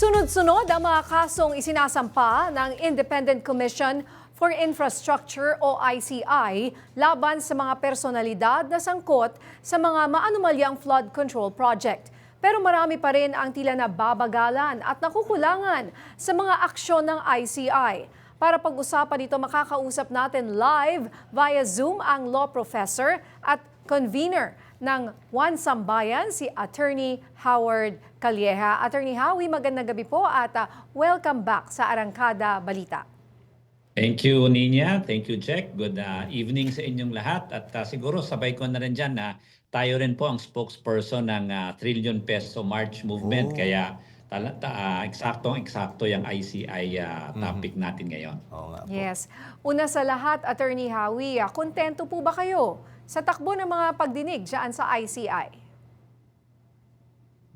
Sunod-sunod ang mga kasong isinasampa ng Independent Commission for Infrastructure o ICI laban sa mga personalidad na sangkot sa mga maanumalyang flood control project. Pero marami pa rin ang tila nababagalan at nakukulangan sa mga aksyon ng ICI. Para pag-usapan ito, makakausap natin live via Zoom ang law professor at convener ng One Sambayan, si Attorney Howard Calieja. Attorney Howie, magandang gabi po at ah, welcome back sa Arangkada Balita. Thank you, Nina. Thank you, Jack. Good uh, evening sa inyong lahat. At uh, siguro sabay ko na rin dyan na tayo rin po ang spokesperson ng uh, Trillion Peso March Movement. Oh. Kaya tala, ta, uh, eksaktong-eksakto yung ICI uh, topic natin ngayon. Oo nga po. Yes. Una sa lahat, Attorney Howie, ah, kontento po ba kayo sa takbo ng mga pagdinig dyan sa ICI?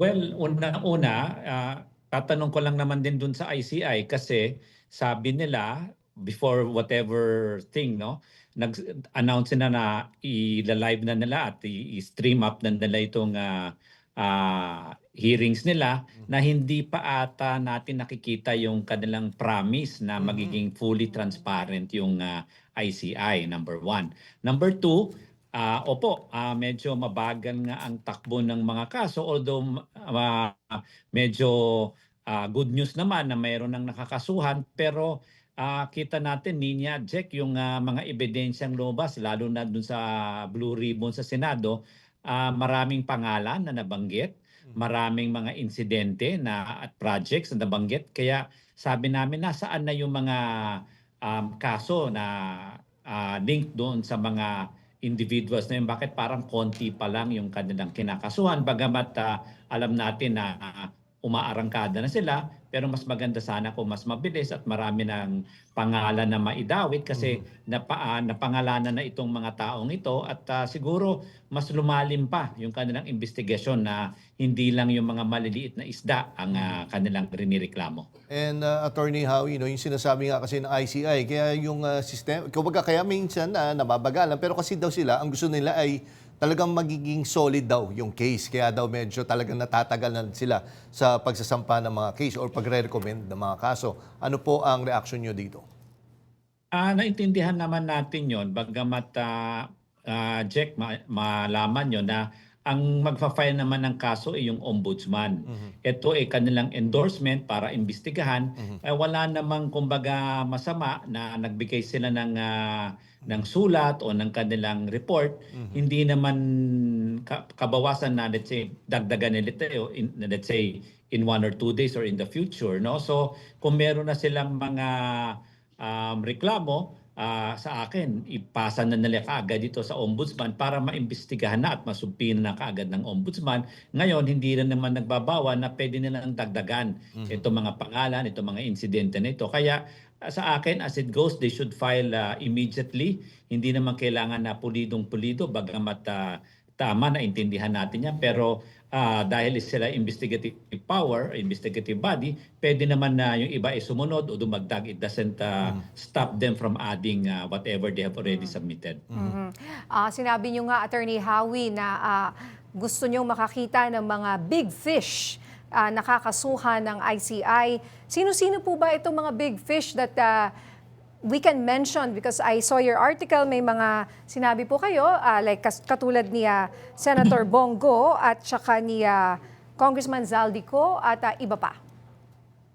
Well, una-una, uh, tatanong ko lang naman din dun sa ICI kasi sabi nila before whatever thing, no? Nag-announce na na i-live na nila at i-stream up na nila itong ah, ah, hearings nila na hindi pa ata natin nakikita yung kanilang promise na Mhm. magiging fully transparent yung ah, ICI, number one. Number two, ah, opo, ah, medyo mabagal nga ang takbo ng mga kaso although ah, medyo ah, good news naman na mayroon ng nakakasuhan pero ah, kita natin Ninya Jack yung ah, mga ebidensyang lumabas lalo na dun sa Blue Ribbon sa Senado ah, maraming pangalan na nabanggit maraming mga insidente na at projects na nabanggit. Kaya sabi namin nasaan na yung mga um, kaso na ah, link doon sa mga individuals na yun. Bakit parang konti pa lang yung kanilang kinakasuhan? Bagamat ah, alam natin na ah, umaarangkada na sila pero mas maganda sana kung mas mabilis at marami ng pangalan na maidawit kasi napa, ah, napangalanan na itong mga taong ito at ah, siguro mas lumalim pa yung kanilang investigasyon na hindi lang yung mga maliliit na isda ang ah, kanilang rinireklamo. And uh, Attorney Howie, no, yung sinasabi nga kasi ng ICI, kaya yung uh, system, kumbaga kaya minsan na nababagalan, pero kasi daw sila, ang gusto nila ay talagang magiging solid daw yung case. Kaya daw medyo talagang natatagal na sila sa pagsasampa ng mga case or pagre-recommend ng mga kaso. Ano po ang reaction nyo dito? Ah, naintindihan naman natin 'yon bagamat ah, ah, Jack ma- malaman nyo na ang magfa-file naman ng kaso ay yung ombudsman. Ito ay kanilang endorsement para imbestigahan. Eh, wala namang kumbaga masama na nagbigay sila ng ah, ng sulat o ng kanilang report. Hindi naman ka- kabawasan na let's say dagdagan nila ito in, let's say in one or two days or in the future, no? So kung meron na silang mga um, reklamo ah, sa akin, ipasa na nila kaagad dito sa ombudsman para maimbestigahan na at masumpina na kaagad ng ombudsman. Ngayon, hindi rin naman nagbabawa na pwede nilang dagdagan itong mga pangalan, itong mga insidente na ito. Kaya ah, sa akin, as it goes, they should file ah, immediately. Hindi naman kailangan na pulidong-pulido, bagamat ah, tama na intindihan natin yan. Pero ah, dahil sila investigative power, investigative body, pwede naman na yung iba ay sumunod o dumagdag. It doesn't ah, stop them from adding ah, whatever they have already submitted. Mhm. Ah, sinabi niyo nga, Attorney Howie, na ah, gusto niyong makakita ng mga big fish ah, nakakasuhan ng ICI. Sino-sino po ba itong mga big fish that ah, we can mention? Because I saw your article, may mga sinabi po kayo, ah, like katulad ni ah, Senator Bongo at saka ni ah, Congressman Zaldico at ah, iba pa.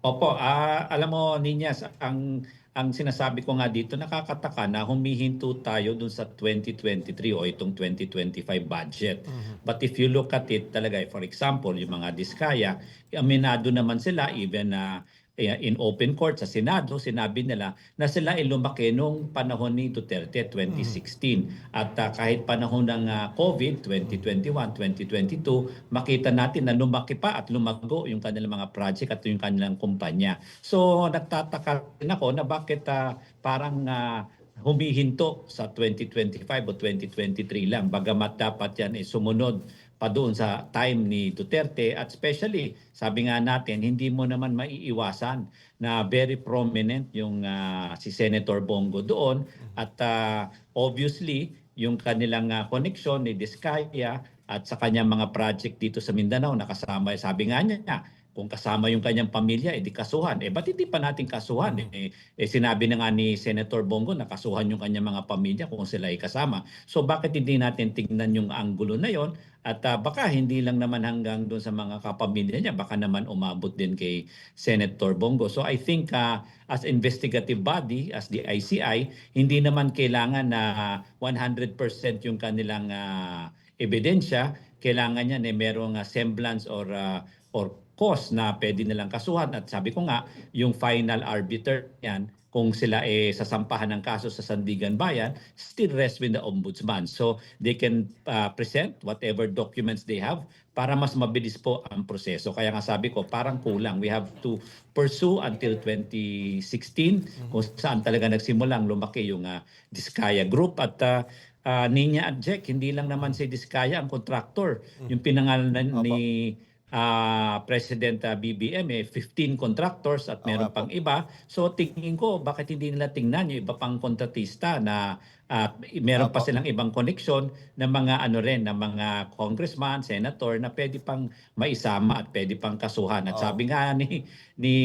Opo, ah, alam mo Ninyas, ang ang sinasabi ko nga dito nakakataka na humihinto tayo dun sa 2023 o itong 2025 budget. But if you look at it talaga, for example, yung mga diskaya, aminado naman sila even na in open court sa Senado, sinabi nila na sila ay lumaki nung panahon ni Duterte 2016. At ah, kahit panahon ng ah, COVID 2021, 2022, makita natin na lumaki pa at lumago yung kanilang mga project at yung kanilang kumpanya. So nagtataka rin ako na bakit ah, parang ah, humihinto sa 2025 o 2023 lang. Bagamat dapat yan ay sumunod pa doon sa time ni Duterte. At especially sabi nga natin hindi mo naman maiiwasan na very prominent yung ah, si Senator Bongo doon. At ah, obviously yung kanilang ah, connection ni Diskaya at sa kanyang mga project dito sa Mindanao nakasama sabi nga niya kung kasama yung kanyang pamilya, edi kasuhan. Eh, ba't hindi pa natin kasuhan? Eh, eh, sinabi na nga ni Senator Bongo na kasuhan yung kanyang mga pamilya kung sila ay kasama. So bakit hindi natin tingnan yung anggulo na yon? At ah, baka hindi lang naman hanggang doon sa mga kapamilya niya, baka naman umabot din kay Senator Bongo. So I think ah, as investigative body, as the ICI, hindi naman kailangan na 100% yung kanilang ah, ebidensya. Kailangan niya na merong ah, semblance or ah, or cause na pwede nilang kasuhan. At sabi ko nga, yung final arbiter yan, kung sila eh sasampahan ng kaso sa Sandigan Bayan, still rests with the ombudsman. So they can uh, present whatever documents they have para mas mabilis po ang proseso. Kaya nga sabi ko, parang kulang. We have to pursue until 2016 kung saan talaga nagsimulang lumaki yung uh, Diskaya Group. At uh, uh, Ninya at Jack, hindi lang naman si Diskaya ang contractor. Yung pinangalan ni ah, President ah, BBM eh 15 contractors at meron po. pang iba. So tingin ko bakit hindi nila tingnan yung iba pang kontratista na ah, meron pa Opo. silang ibang connection na mga ano rin na mga congressman, senator na pwede pang maisama at pwede pang kasuhan. At Oo. sabi nga ni ni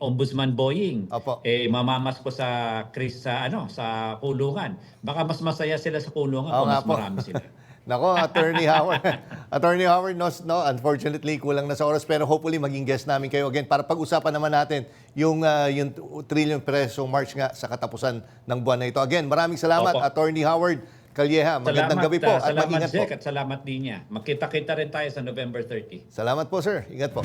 Ombudsman Boying Opo. eh mamamas ko sa Chris sa ano sa kulungan. Baka mas masaya sila sa kulungan Oo kung mas marami sila. Nako, Attorney Howard. Attorney Howard, no, no, unfortunately, kulang na sa oras. Pero hopefully, maging guest namin kayo again para pag-usapan naman natin yung, ah, yung trillion peso march nga sa katapusan ng buwan na ito. Again, maraming salamat, Opo. Attorney Howard Calieja. Magandang salamat, gabi po ah, at salamat mag-ingat po. Jack, at salamat din niya. Magkita-kita rin tayo sa November 30. Salamat po, sir. Ingat po.